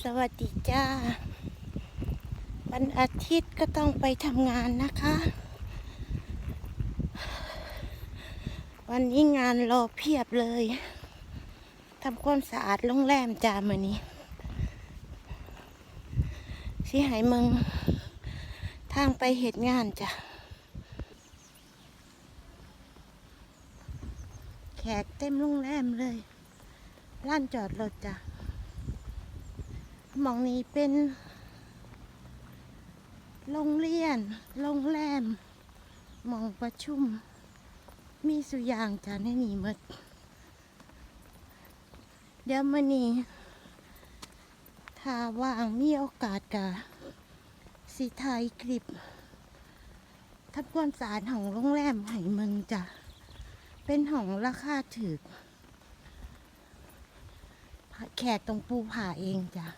สวัสดีจ้า วันอาทิตย์ก็ต้องไปทำงานนะคะ วันนี้งานรอเพียบเลยทำความสะอาดโรงแรมจ้ามือนี้สิใหายมึง ทางไปเหตุงานจ้ะ แขกเต็มโรงแรมเลยล้านจอดรถจ้ะ มองนี้เป็นโรงเรียน โรงแรมมองประชุม มีสุยางจะในนี้หมดเดี๋ยวมานี้ถ้าว่างมีโอกาสกะสิถ่ายคลิปทำความสะอาดของโรงแรมให้มืองจะเป็นของราคาถูกแขกตรงปูผ่าเองจ้ะ